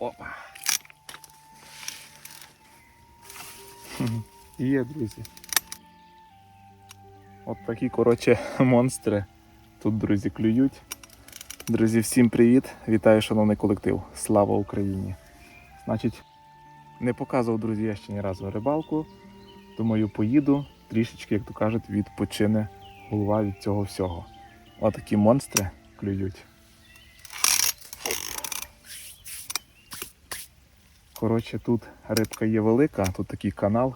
Опа. Є, друзі. От такі, коротше, монстри. Тут, друзі, клюють. Друзі, всім привіт! Вітаю, шановний колектив. Слава Україні! Значить, не показував, друзі, я ще ні разу рибалку. Думаю, поїду трішечки, як то кажуть, відпочине голова від цього всього. Отакі монстри клюють. Коротше, тут рибка є велика, тут такий канал,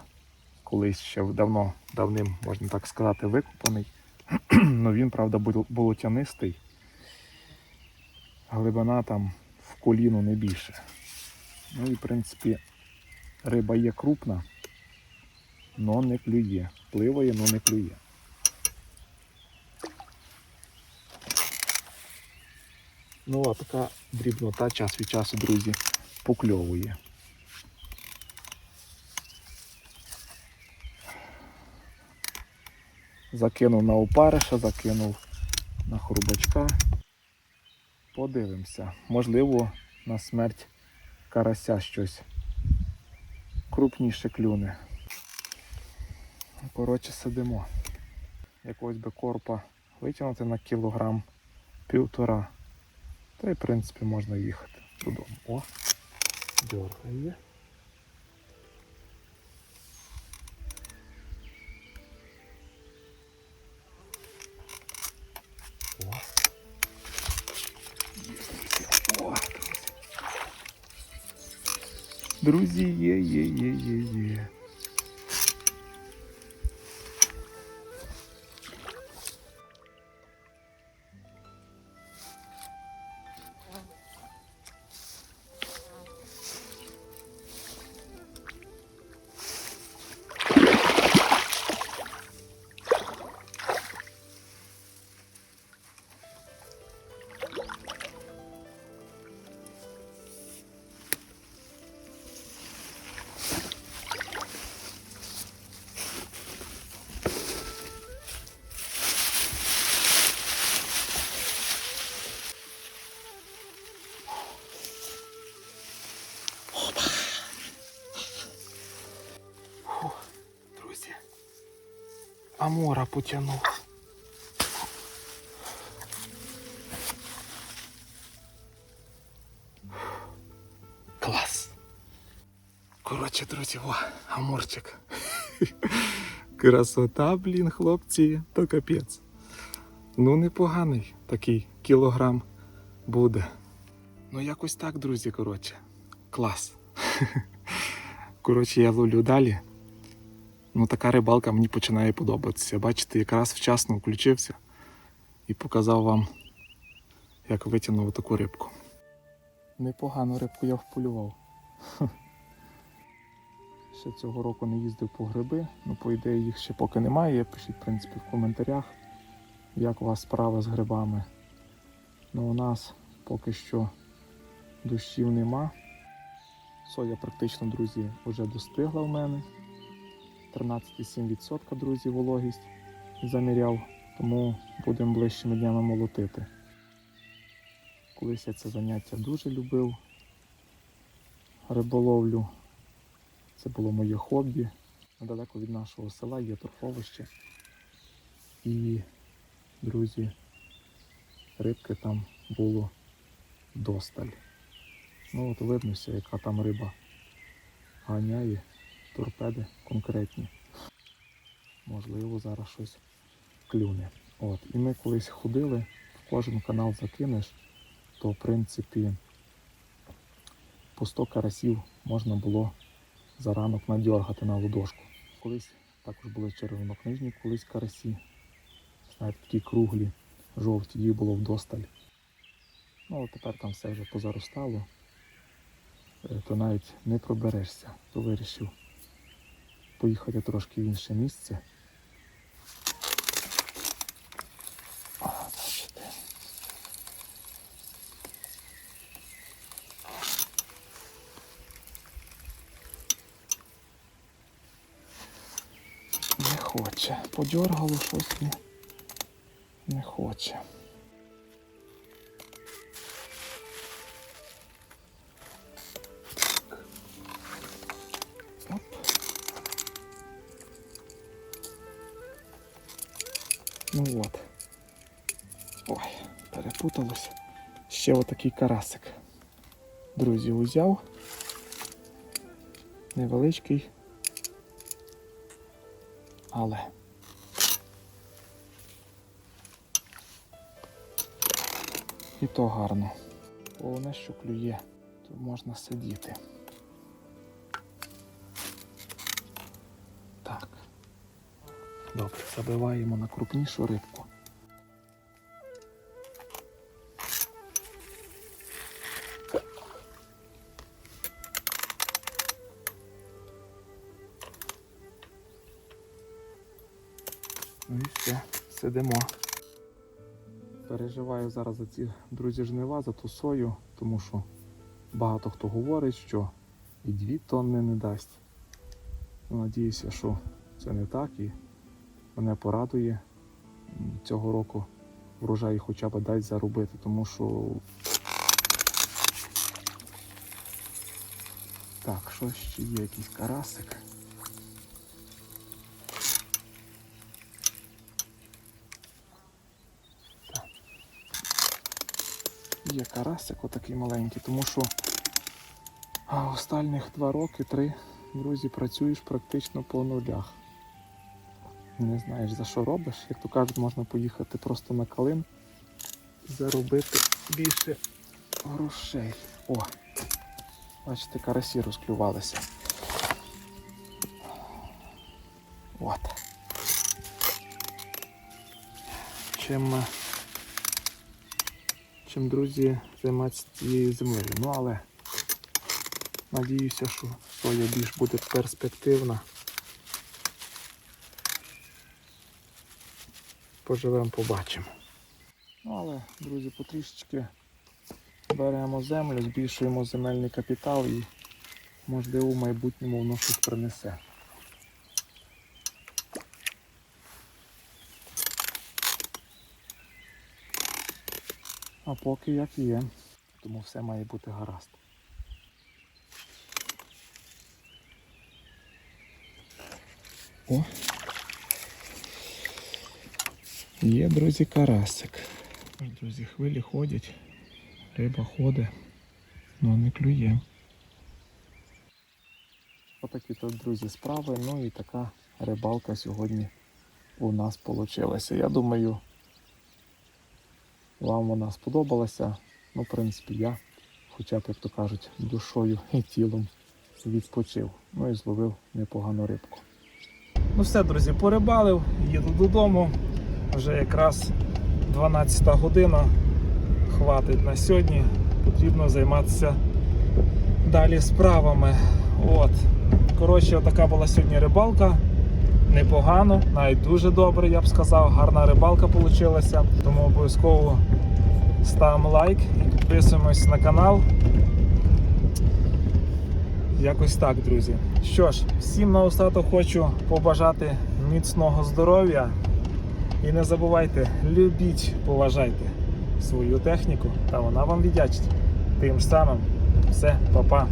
колись ще давно, давним, можна так сказати, викопаний. Ну він, правда, болотянистий. Глибина там в коліно не більше. Ну і в принципі риба є крупна, но не клює. Пливає, но не клює. Ну, а така дрібнота час від часу, друзі, покльовує. Закинув на опариша, закинув на хрубачка. Подивимося. Можливо, на смерть карася щось крупніше клюне. Коротше, сидимо. Якогось би корпа витягнути на кілограм півтора. Та й в принципі можна їхати додому. О, дергає. Друзі, є, є, є, є, є. Амора потягнув. Клас. Коротше, друзі, о, амурчик. Красота, блін, хлопці, то капець. Ну, непоганий такий кілограм буде. Ну, якось так, друзі, коротше. Клас. Коротше, я ловлю далі. Ну, така рибалка мені починає подобатися. Бачите, якраз вчасно включився і показав вам, як витягнув таку рибку. Непогану рибку я вполював. Ще цього року не їздив по гриби, ну, по ідеї, їх ще поки немає. Пишіть, в принципі, в коментарях, як у вас справа з грибами. Ну, у нас поки що дощів нема. Соя практично, друзі, вже достигла в мене. 13,7% друзі, вологість заміряв, тому будемо ближчими днями молотити. Колись я це заняття дуже любив. Риболовлю. Це було моє хобі. Недалеко від нашого села є торфовище. І, друзі, рибки там було досталь. Ну от виднося, яка там риба ганяє торпеди конкретні. Можливо, зараз щось клюне. От. І ми колись ходили, в кожен канал закинеш, то в принципі по 100 карасів можна було за ранок надьоргати на ладошку. Колись також були червонокнижні, колись карасі. Знаєте, такі круглі, жовті, їх було вдосталь. Ну, от тепер там все вже позаростало, Е, то навіть не проберешся, то вирішив поїхати трошки в інше місце. Не хоче. Подьоргало щось не, не хоче. Ну от. Ой, перепуталось. Ще отакий карасик. Друзі, узяв. Невеличкий. Але. І то гарно. Головне, що клює, то можна сидіти. Так. Добре, забиваємо на крупнішу рибку. Ну і все, сидимо. Переживаю зараз за ці друзі жнива, за ту сою, тому що багато хто говорить, що і дві тонни не дасть. Надіюся, що це не так і мене порадує цього року врожай хоча б дасть заробити, тому що. Так, що ще є якийсь карасик. Так. Є карасик отакий маленький, тому що останніх два роки, три, друзі, працюєш практично по нулях. Не знаєш за що робиш. Як то кажуть, можна поїхати просто на калин, заробити більше грошей. О! Бачите, карасі розклювалися. От. Чим, е, чим друзі займатися цією землею. Ну але надіюся, що соя більш буде перспективна. Поживемо, побачимо. Ну але, друзі, потрішечки беремо землю, збільшуємо земельний капітал і можливо в майбутньому воно щось принесе. А поки як є, тому все має бути гаразд. О! Є, друзі, карасик. Ось, друзі, хвилі ходять, риба ходить, але не клює. Отакі тут, друзі, справи. Ну і така рибалка сьогодні у нас вийшла. Я думаю, вам вона сподобалася. Ну, в принципі, я, хоча б, як то кажуть, душою і тілом відпочив. Ну і зловив непогану рибку. Ну все, друзі, порибалив, їду додому. Вже якраз 12 година. Хватить на сьогодні. Потрібно займатися далі справами. От. Коротше, така була сьогодні рибалка. Непогано, навіть дуже добре, я б сказав. Гарна рибалка вийшла. Тому обов'язково ставимо лайк і підписуємось на канал. Якось так, друзі. Що ж, всім на остаток хочу побажати міцного здоров'я. І не забувайте, любіть, поважайте свою техніку, та вона вам віддячить. Тим самим, все, па-па.